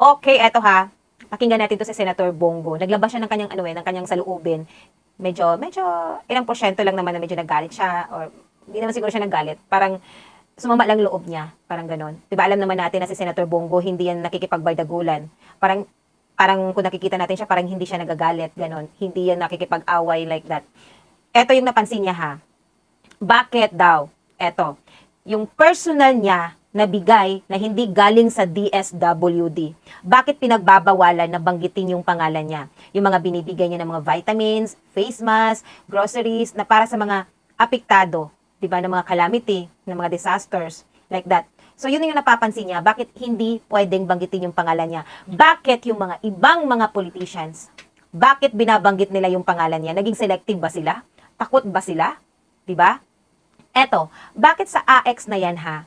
Okay, eto ha. Pakinggan natin to si Senator Bongo. Naglabas siya ng kanyang ano eh, ng kanyang saluubin. Medyo medyo ilang porsyento lang naman na medyo naggalit siya or hindi naman siguro siya naggalit. Parang sumama lang loob niya, parang ganon. ba alam naman natin na si Senator Bongo hindi yan nakikipagbardagulan. Parang parang kung nakikita natin siya, parang hindi siya nagagalit, ganon. Hindi yan nakikipag-away like that. Eto yung napansin niya ha. Bakit daw? Eto, yung personal niya na bigay na hindi galing sa DSWD. Bakit pinagbabawalan na banggitin yung pangalan niya? Yung mga binibigay niya ng mga vitamins, face mask, groceries, na para sa mga apektado, di ba, ng mga calamity, ng mga disasters, like that. So, yun yung napapansin niya. Bakit hindi pwedeng banggitin yung pangalan niya? Bakit yung mga ibang mga politicians, bakit binabanggit nila yung pangalan niya? Naging selective ba sila? Takot ba sila? Di ba? Eto, bakit sa AX na yan ha?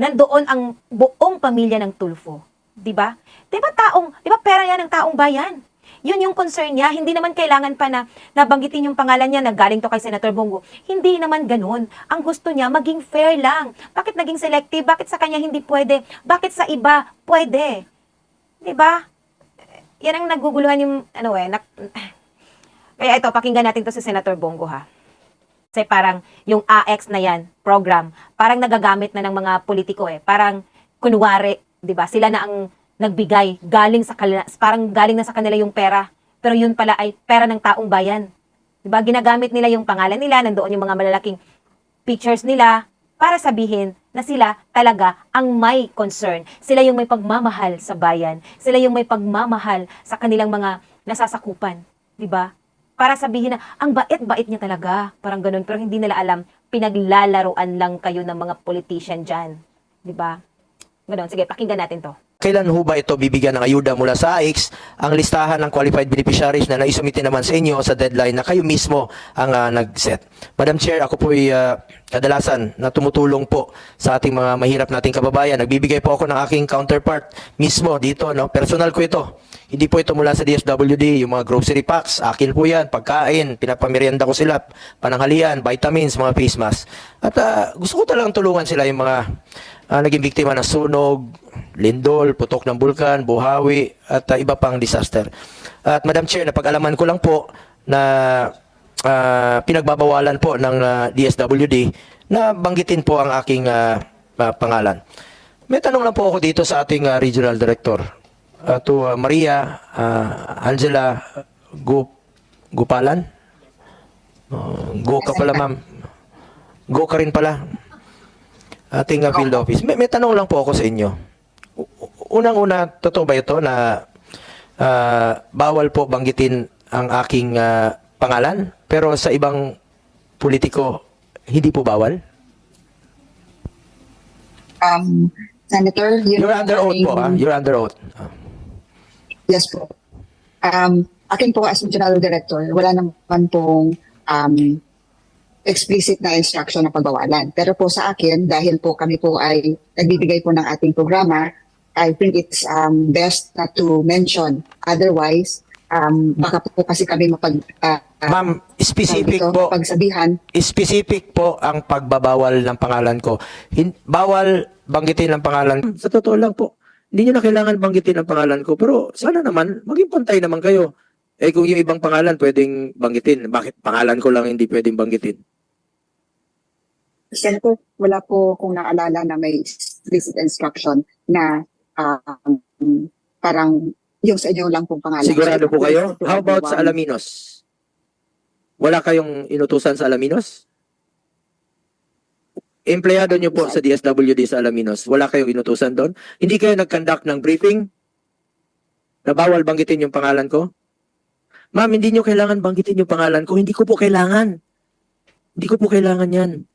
Nandoon ang buong pamilya ng Tulfo. Di ba? Di ba taong, di ba pera yan ng taong bayan? Yun yung concern niya. Hindi naman kailangan pa na nabanggitin yung pangalan niya na galing to kay Senator Bongo. Hindi naman ganun. Ang gusto niya, maging fair lang. Bakit naging selective? Bakit sa kanya hindi pwede? Bakit sa iba pwede? Di ba? Yan ang naguguluhan yung, ano eh, nak- kaya ito, pakinggan natin to si Senator Bongo ha. Kasi parang yung AX na yan, program, parang nagagamit na ng mga politiko eh. Parang kunwari, 'di ba? Sila na ang nagbigay galing sa kanila, parang galing na sa kanila yung pera. Pero yun pala ay pera ng taong bayan. 'Di ba? Ginagamit nila yung pangalan nila, nandoon yung mga malalaking pictures nila para sabihin na sila talaga ang may concern. Sila yung may pagmamahal sa bayan. Sila yung may pagmamahal sa kanilang mga nasasakupan. 'Di ba? Para sabihin na ang bait-bait niya talaga. Parang ganun. Pero hindi nila alam, pinaglalaroan lang kayo ng mga politician dyan. Di ba? Ganun. Sige, pakinggan natin to. Kailan ho ba ito bibigyan ng ayuda mula sa AIX ang listahan ng qualified beneficiaries na naisumite naman sa inyo sa deadline na kayo mismo ang ah, nag-set? Madam Chair, ako po ay ah, kadalasan na tumutulong po sa ating mga mahirap nating kababayan. Nagbibigay po ako ng aking counterpart mismo dito. No? Personal ko ito. Hindi po ito mula sa DSWD, yung mga grocery packs, akin po yan, pagkain, pinapamerienda ko sila, pananghalian, vitamins, mga face mask. At ah, gusto ko talagang tulungan sila yung mga ah, naging biktima ng sunog, lindol, putok ng bulkan, buhawi, at ah, iba pang disaster. At Madam Chair, napag-alaman ko lang po na ah, pinagbabawalan po ng ah, DSWD na banggitin po ang aking ah, ah, pangalan. May tanong lang po ako dito sa ating ah, Regional Director. Ah, to ah, Maria ah, Angela Gu Gupalan. Oh, go ka pala, ma'am. Go ka rin pala ating uh, field office. May, may tanong lang po ako sa inyo. Unang-una, totoo ba ito na ah, bawal po banggitin ang aking ah, pangalan, pero sa ibang politiko, hindi po bawal? Um, Senator, yun You're under oath po, aking- ah. You're under oath. Ah. Yes po. Um, akin po as General Director, wala naman pong um, explicit na instruction na pagbawalan. Pero po sa akin, dahil po kami po ay nagbibigay po ng ating programa, I think it's um, best not to mention. Otherwise, um, baka po kasi kami mapag... ah, Ma'am, specific dito, po, Pagsabihan. specific po ang pagbabawal ng pangalan ko. Hin- bawal banggitin ang pangalan. Sa totoo lang po, hindi nyo na kailangan banggitin ang pangalan ko. Pero sana naman, maging pantay naman kayo. Eh kung yung ibang pangalan pwedeng banggitin, bakit pangalan ko lang hindi pwedeng banggitin? Senator, wala po kung naalala na may explicit instruction na um, parang yung sa inyo lang pong pangalan. Sigurado po kayo? How about sa. Alaminos? Wala kayong inutusan sa Alaminos? Empleyado nyo po sa DSWD sa Alaminos, wala kayong inutusan doon? Hindi kayo nag-conduct ng briefing? Na bawal banggitin yung pangalan ko? Ma'am, hindi nyo kailangan banggitin yung pangalan ko. Hindi ko po kailangan. Hindi ko po kailangan yan.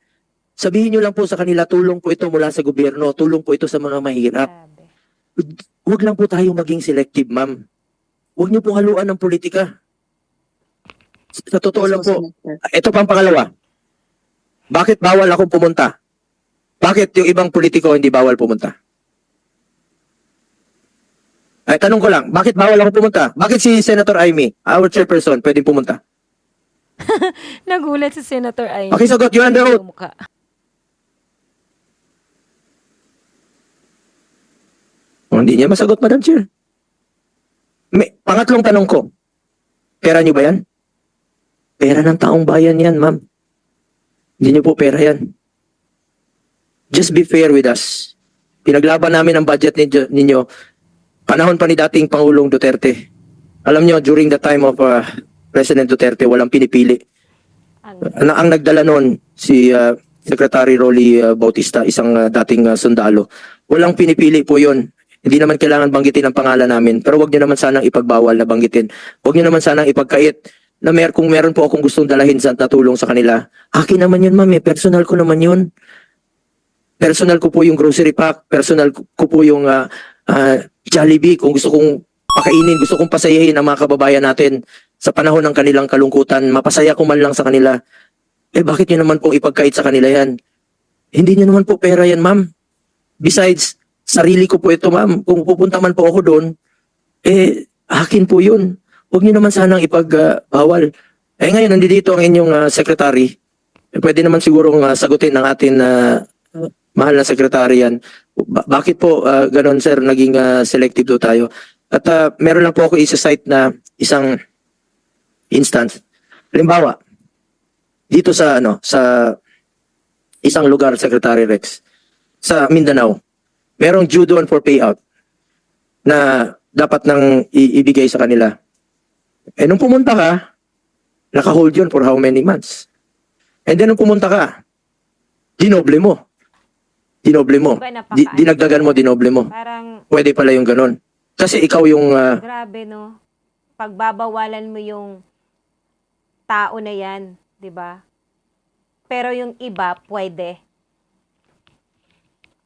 Sabihin nyo lang po sa kanila, tulong po ito mula sa gobyerno, tulong po ito sa mga mahirap. Huwag lang po tayong maging selective, ma'am. Huwag niyo po haluan ng politika. Sa totoo lang po, ito pang pangalawa. Bakit bawal akong pumunta? Bakit yung ibang politiko hindi bawal pumunta? Ay, tanong ko lang, bakit bawal ako pumunta? Bakit si Senator Amy, our chairperson, pwedeng pumunta? Nagulat si Senator Ay. Okay, sagot, you're under oath. Mukha. Oh, Hindi niya masagot, Madam Chair. May, pangatlong tanong ko, pera niyo ba yan? Pera ng taong bayan yan, ma'am. Hindi niyo po pera yan. Just be fair with us. Pinaglaban namin ang budget ninyo, ninyo panahon pa ni dating Pangulong Duterte. Alam niyo, during the time of uh, President Duterte, walang pinipili. Ang, ang nagdala noon, si uh, Secretary Rolly uh, Bautista, isang uh, dating uh, sundalo. Walang pinipili po yon. Hindi naman kailangan banggitin ang pangalan namin. Pero wag niyo naman sanang ipagbawal na banggitin. Wag niyo naman sanang ipagkait na mer kung meron po akong gustong dalahin sa natulong sa kanila. Akin naman yun, ma'am. Eh. Personal ko naman yun. Personal ko po yung grocery pack. Personal ko po yung uh, uh, Jollibee. Kung gusto kong pakainin, gusto kong pasayahin ang mga kababayan natin sa panahon ng kanilang kalungkutan. Mapasaya ko man lang sa kanila. Eh bakit nyo naman pong ipagkait sa kanila yan? Hindi nyo naman po pera yan, ma'am. Besides, sarili ko po ito, ma'am. Kung pupunta man po ako doon, eh, akin po yun. Huwag nyo naman sanang ipagbawal. eh ngayon, nandito ang inyong ah, secretary. Eh, pwede naman sigurong ah, sagutin ng atin na mahal na secretary yan. Ba- bakit po ah, ganon, sir, naging ah, selective do tayo? At ah, meron lang po ako isa-cite na isang instance. Halimbawa, dito sa ano sa isang lugar Secretary Rex sa Mindanao merong due doon for payout na dapat nang ibigay sa kanila eh nung pumunta ka naka-hold yun for how many months and then nung pumunta ka dinoble mo dinoble mo Diba, Di- dinagdagan mo dinoble mo parang, pwede pala yung ganon kasi ikaw yung ah, grabe, no? Pagbabawalan mo yung tao na yan, di ba? Pero yung iba, pwede.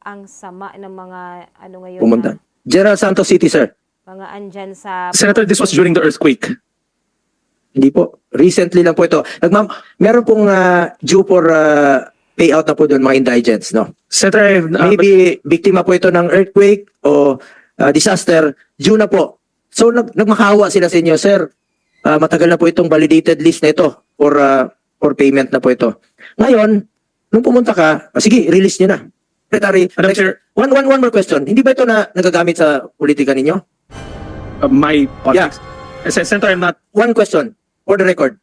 Ang sama ng mga, ano ngayon pumunta na, General Santos City sir mga andyan sa... Senator, this was during the earthquake. Hindi po. Recently lang po ito. Nagmam meron pong ah, due for ah, payout na po doon mga indigents, no? Senator, uh, Maybe biktima po ito ng earthquake o ah, disaster, due na po. So nag nagmakawa sila sa inyo, sir. ah, matagal na po itong validated list na ito for ah, for payment na po ito. Ngayon, nung pumunta ka, ah, sige, release niyo na. Secretary, Madam Chair, one, one, one more question. Hindi ba ito na nagagamit sa politika ninyo? uh, my politics. Uh, Sen- Senator, I'm not, One question for the record.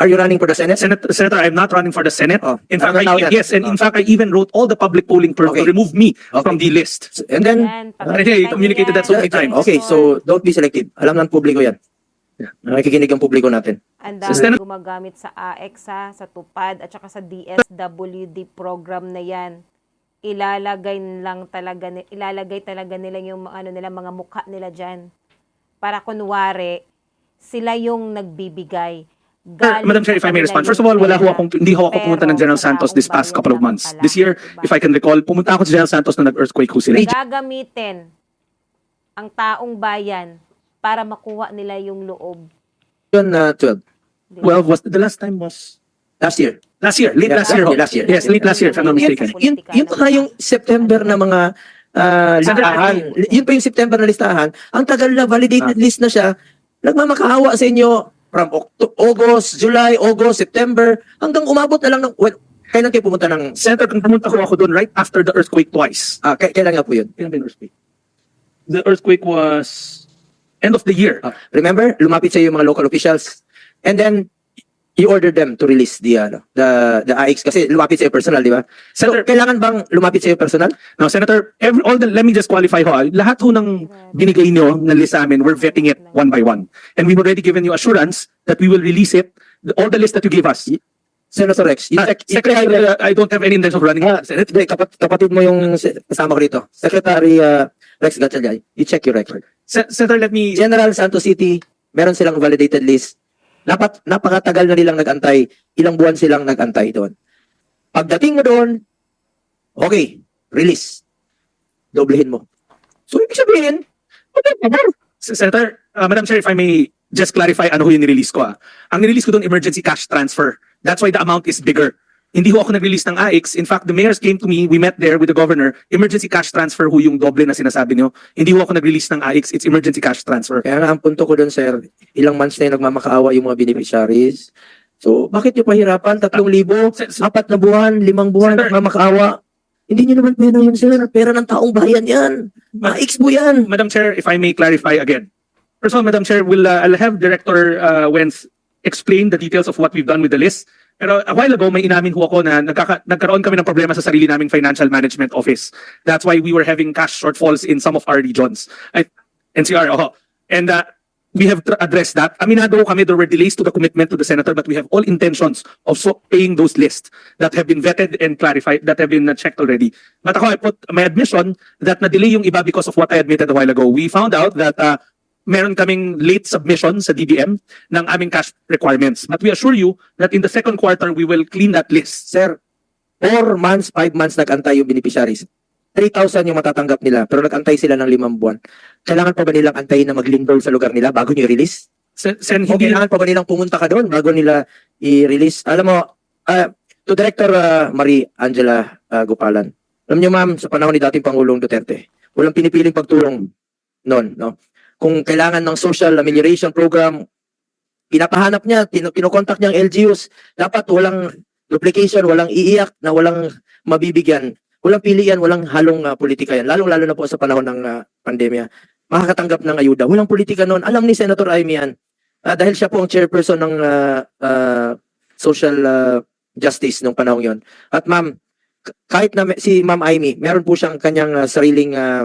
Are you running for the Senate? Senator, Senator, I'm not running for the Senate. Oh, In fact, I, yes, and in Oh. fact, I even wrote all the public polling Okay. to remove me Okay. from the list. And then, Yan, Already, I communicated that so many times. Okay, so don't be selective. Alam ng publiko yan. Nakikinig ang publiko natin. Ang dami Senator- gumagamit sa AX, ha, sa TUPAD, at saka sa DSWD program na yan. Ilalagay lang talaga, ni- ilalagay talaga nila yung mga- ano nila, mga mukha nila dyan. Para kunwari, sila yung nagbibigay. Sir, Madam Chair, if I may respond. First of all, wala ho akong, hindi ho ako pumunta ng General Santos this past couple of months. This year, if I can recall, pumunta ako sa General Santos na nag-earthquake ho sila. Gagamitin ang taong bayan para makuha nila yung loob. Yun, uh, 12. Di ba? Well, was the last time was Last year. last year, late Yeah, last year. ho. last year. Yes, late last year, if I'm not Yun, mistaken. yun, yun pa nga yung September na mga uh, listahan. Yun pa yung September na listahan. Ang tagal na validated list na siya. Nagmamakaawa sa inyo from Octo- August, July, August, September, hanggang umabot na lang ng, well, kailan kayo pumunta ng, Senator, kung pumunta ko ako doon right after the earthquake twice. ah, k- kailan nga po yun? Kailan ba yung earthquake? The earthquake was end of the year. Ah, remember, lumapit sa yung mga local officials. And then, you ordered them to release the, ano, the, the AX kasi lumapit sa personal, di ba? So, Senator- kailangan bang lumapit sa personal? Now, Senator, every, all the, let me just qualify ho, ah. lahat ho ng binigay niyo na list sa amin, we're vetting it one by one. And we've already given you assurance that we will release it, the- all the list that you gave us. Senator Rex, you Ah, check, you check Secretary, uh, I don't have any intention of running Ah, Senate. Hindi, kapat, kapatid mo yung se- kasama ko rito. Secretary uh, Rex Gatchalian, you check your record. Se- Senator, let me, General Santos City, meron silang validated list. Dapat napakatagal na nilang nagantay. Ilang buwan silang nagantay doon. Pagdating mo doon, okay, release. Doblehin mo. So, ibig sabihin, Senator, uh, Madam Chair, if I may just clarify ano ho yung nirelease ko. Ah. Ang nirelease ko doon, emergency cash transfer. That's why the amount is bigger. Hindi ho ako nag-release ng AX. In fact, the mayors came to me, we met there with the governor. Emergency cash transfer ho yung doble na sinasabi niyo. Hindi ho ako nag-release ng AX. It's emergency cash transfer. Kaya nga, ang punto ko doon, sir, ilang months na yung nagmamakaawa yung mga beneficiaries. So, bakit nyo pahirapan? Tatlong libo, Se- se- apat na buwan, limang buwan, Senator- nagmamakaawa. Hindi nyo naman pera yun, sir. Pera ng taong bayan yan. Ma-ex mo yan. Madam Chair, if I may clarify again. First of all, Madam Chair, will uh, I'll have Director uh, Wenz explain the details of what we've done with the list. Pero a while ago, may inamin ho ako na nagkaka- nagkaroon kami ng problema sa sarili naming financial management office. That's why we were having cash shortfalls in some of our regions. I, NCR, oh. And uh, we have addressed that. Aminado kami, there were delays to the commitment to the senator, but we have all intentions of so paying those lists that have been vetted and clarified, that have been uh, checked already. But ako, I put my admission that na-delay yung iba because of what I admitted a while ago. We found out that uh, meron kaming late submission sa DBM ng aming cash requirements. But we assure you that in the second quarter, we will clean that list. Sir, four months, five months nag-antay yung beneficiaries. 3,000 yung matatanggap nila, pero nag-antay sila ng limang buwan. Kailangan pa ba nilang antayin na mag-lindol sa lugar nila bago nyo i-release? Sen, sen O hindi, kailangan pa ba nilang pumunta ka doon bago nila i-release? Alam mo, ah, to Director ah, Marie Angela ah, Gupalan, alam niyo ma'am, sa panahon ni dating Pangulong Duterte, walang pinipiling pagtulong noon, no? Kung kailangan ng social amelioration program, pinapahanap niya, tin- kinokontak niya ang LGUs, dapat walang duplication, walang iiyak na walang mabibigyan. Walang pilian, walang halong ah, politika yan. Lalong-lalo na po sa panahon ng ah, pandemya. Makakatanggap ng ayuda. Walang politika noon. Alam ni Senator Amy yan. Ah, dahil siya po ang chairperson ng ah, ah, social ah, justice nung panahon yon. At ma'am, kahit na si Ma'am Amy, meron po siyang kanyang ah, sariling ah,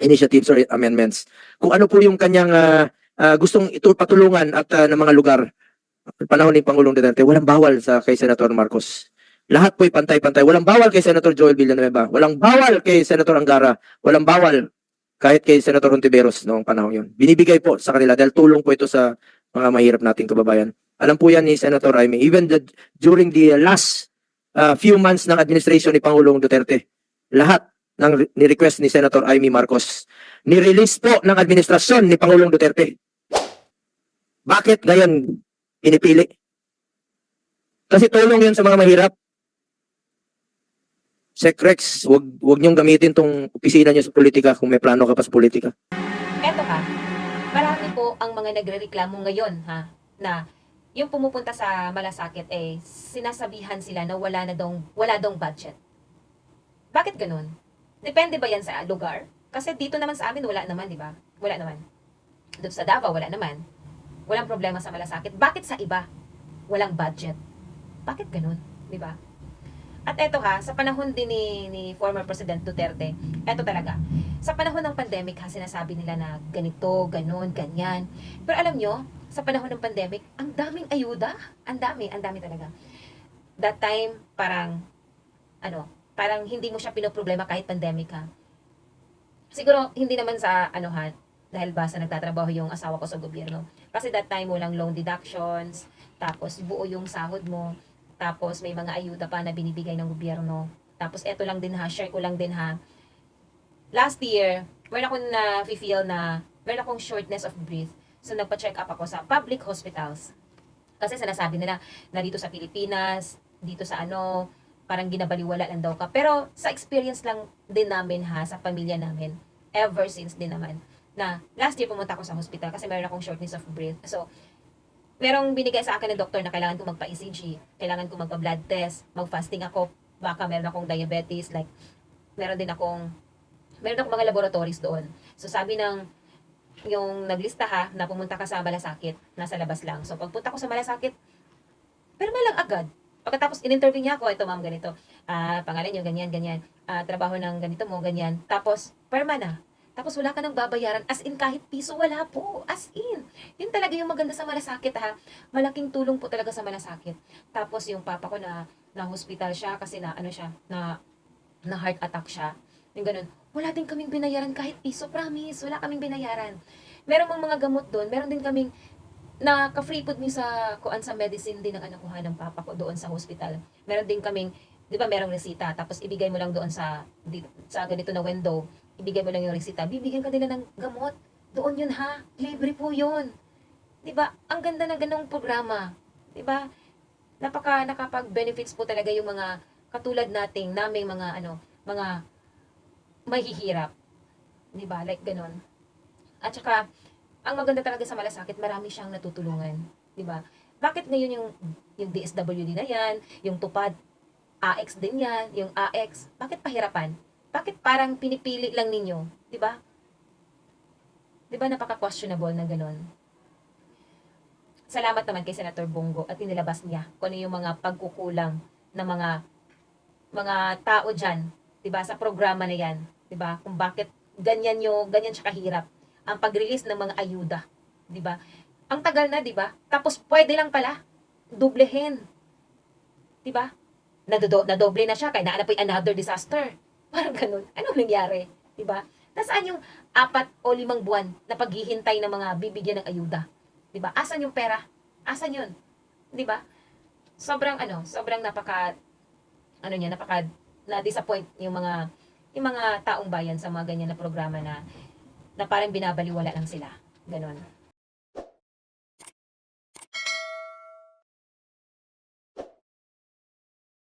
initiatives or amendments. Kung ano po yung kanyang ah, ah, gustong ito patulungan at ah, ng mga lugar panahon ni Pangulong Duterte, walang bawal sa kay Senator Marcos. Lahat po'y pantay-pantay. Walang bawal kay Senator Joel Villanueva. Walang bawal kay Senator Angara. Walang bawal kahit kay Senator Hontiveros noong panahon yun. Binibigay po sa kanila dahil tulong po ito sa mga mahirap nating kababayan. Alam po yan ni Senator Jaime. Even the, during the last uh, few months ng administration ni Pangulong Duterte, lahat ng re- ni-request ni Senator Jaime Marcos, ni-release po ng administrasyon ni Pangulong Duterte. Bakit ngayon pinipili? Kasi tulong yun sa mga mahirap. Secrex, wag wag niyong gamitin tong opisina niyo sa politika kung may plano ka pa sa politika. Eto ha, marami po ang mga nagrereklamo ngayon ha, na yung pumupunta sa malasakit eh, sinasabihan sila na wala na daw, wala daw budget. Bakit ganun? Depende ba yan sa lugar? Kasi dito naman sa amin, wala naman, di ba? Wala naman. Doon sa Davao, wala naman. Walang problema sa malasakit. Bakit sa iba? Walang budget. Bakit ganun? Di ba? At eto ha, sa panahon din ni, ni former President Duterte, eto talaga, sa panahon ng pandemic ha, sinasabi nila na ganito, ganon, ganyan. Pero alam nyo, sa panahon ng pandemic, ang daming ayuda. Ang dami, ang dami talaga. That time, parang, ano, parang hindi mo siya pinoproblema kahit pandemic ha. Siguro, hindi naman sa, ano ha, dahil ba sa nagtatrabaho yung asawa ko sa gobyerno. Kasi that time, walang loan deductions, tapos buo yung sahod mo, tapos may mga ayuda pa na binibigay ng gobyerno. Tapos eto lang din ha, share ko lang din ha. Last year, meron akong na feel na meron akong shortness of breath. So nagpa-check up ako sa public hospitals. Kasi sinasabi nila na dito sa Pilipinas, dito sa ano, parang ginabaliwala lang daw ka. Pero sa experience lang din namin ha, sa pamilya namin, ever since din naman, na last year pumunta ako sa hospital kasi meron akong shortness of breath. So, merong binigay sa akin ng doktor na kailangan ko magpa-ECG, kailangan ko magpa-blood test, mag-fasting ako, baka meron akong diabetes, like, meron din akong, meron akong mga laboratories doon. So, sabi ng, yung naglista ha, na pumunta ka sa malasakit, nasa labas lang. So, pagpunta ko sa malasakit, pero lang agad. Pagkatapos, in-interview niya ako, ito ma'am, ganito. Ah, pangalan niyo, ganyan, ganyan. Ah, trabaho ng ganito mo, ganyan. Tapos, perma na. Tapos wala ka nang babayaran. As in, kahit piso, wala po. As in. Yun talaga yung maganda sa malasakit ha. Malaking tulong po talaga sa malasakit. Tapos yung papa ko na na hospital siya kasi na ano siya, na na heart attack siya. Yung ganun. Wala din kaming binayaran kahit piso, promise. Wala kaming binayaran. Meron mang mga gamot doon. Meron din kaming na ka-free food mi sa kuan sa medicine din ang anakuha ng papa ko doon sa hospital. Meron din kaming 'di ba merong resita tapos ibigay mo lang doon sa di, sa ganito na window, ibigay mo lang yung resita. Bibigyan ka nila ng gamot. Doon yun ha. Libre po yun. 'Di ba? Ang ganda ng ganung programa. 'Di ba? Napaka nakapag-benefits po talaga yung mga katulad nating naming mga ano, mga mahihirap. 'Di ba? Like ganun. At saka ang maganda talaga sa malasakit, marami siyang natutulungan, 'di ba? Bakit ngayon yung yung DSWD na 'yan, yung tupad AX din yan, yung AX. Bakit pahirapan? Bakit parang pinipili lang ninyo? Di ba? Di ba napaka-questionable na ganun? Salamat naman kay Senator Bongo at inilabas niya kung ano yung mga pagkukulang ng mga mga tao dyan, 'di ba, sa programa na 'yan, 'di ba? Kung bakit ganyan yung ganyan siya kahirap ang pag-release ng mga ayuda, 'di ba? Ang tagal na, 'di ba? Tapos pwede lang pala dublehin. 'Di ba? Nadodo, nadoble na siya kaya naanap another disaster. Parang ganun. Ano nangyari? 'Di ba? Nasaan yung apat o limang buwan na paghihintay ng mga bibigyan ng ayuda? 'Di ba? Asan yung pera? Asan yun? 'Di ba? Sobrang ano, sobrang napaka ano niya, napaka na-disappoint yung mga yung mga taong bayan sa mga ganyan na programa na na parang binabaliwala lang sila. Ganon.